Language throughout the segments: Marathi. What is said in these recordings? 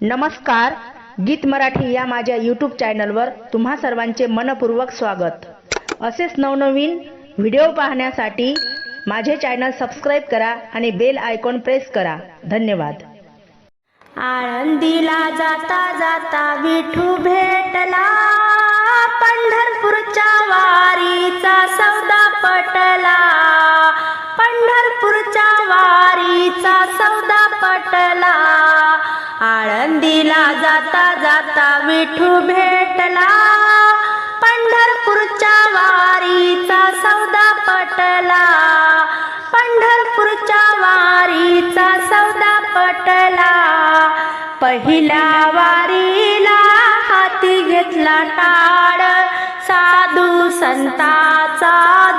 नमस्कार गीत मराठी या माझ्या यूट्यूब चॅनलवर तुम्हा सर्वांचे मनपूर्वक स्वागत. असेच नवनवीन व्हिडिओ पाहण्यासाठी माझे चॅनल सबस्क्राईब करा आणि बेल आयकॉन प्रेस करा. धन्यवाद. आळंदीला जाता जाता विठू भेटला. पंढरपूरच्या वारीचा सौदा पटला. पंढरपूरच्या वारीचा सौदा पटला. आळंदीला जाता जाता विठू भेटला. पंढरपूरच्या वारीचा सौदा पटला. पंढरपूरच्या वारीचा सौदा पटला. पहिल्या वारीला हाती घेतला टाळ. साधू संताचा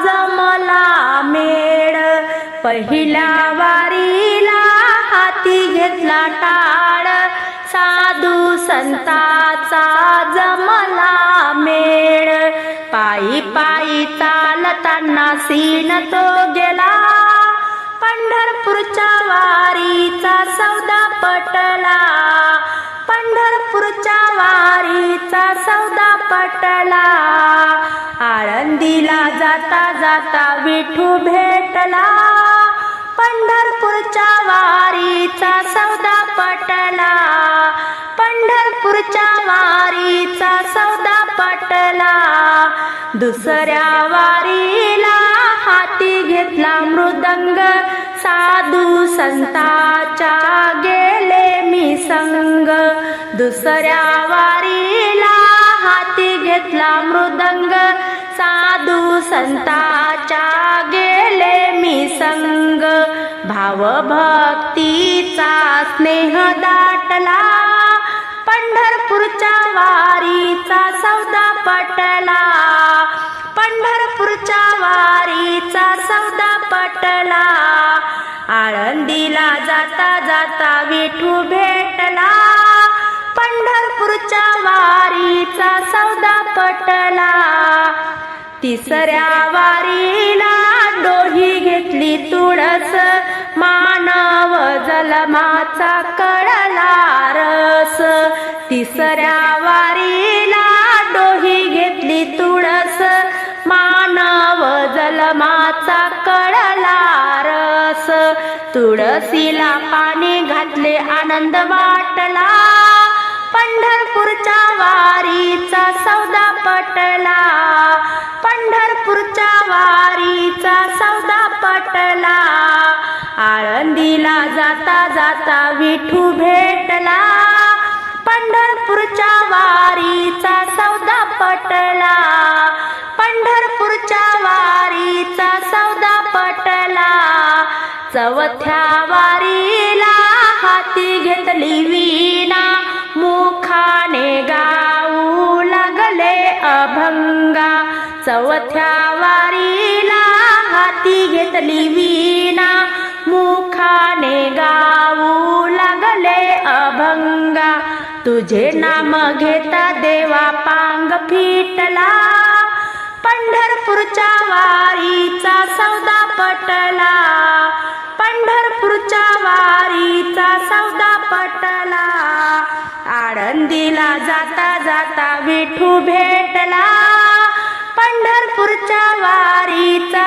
जमला मेळ. पहिल्या वारीला हाती घेतला टाळ. संताचा जमला मेळ. पायी पायी चालताना सीन तो गेला. पंढरपूरच्या वारीचा सौदा पटला. पंढरपूरच्या वारीचा सौदा पटला. आळंदीला जाता जाता विठू भेटला. पंढरपूरच्या वारीचा सौदा पटला. पुढच्या वारीचा सौदा पटला. दुसऱ्या वारीला हाती घेतला मृदंग. साधू संताच्या गेले मी संग. दुसऱ्या वारीला हाती घेतला मृदंग. साधू संताच्या गेले मी संग. भावभक्तीचा स्नेह दाटला. पटला. आळंदीला जाता जाता विठू भेटला. पंढरपूरच्या वारीचा सौदा पटला. तिसऱ्या वारीला डोही घेतली तुळस. मानव जलमाचा कळला रस. तिसऱ्या वारीला डोही घेतली तुळस. तुळसीला पाणी घातले आनंद वाटला. पंढरपूरच्या वारीचा सौदा पटला. पंढरपूरच्या वारीचा सौदा पटला. आळंदीला जाता जाता विठू भेटला. पंढरपूरच्या वारीचा सौदा पटला. चवथ्या वारीला हाती घेतली वीणा. मुखाने गाऊ लागले अभंगा. चवथ्या वारीला हाती घेतली वीणा. मुखाने गाऊ लागले अभंगा. तुझे नाम घेता देवा पांग फिटला. पंढरपूरच्या वारी आळंदीला जाता जाता विठू भेटला. पंढरपूरच्या वारीचा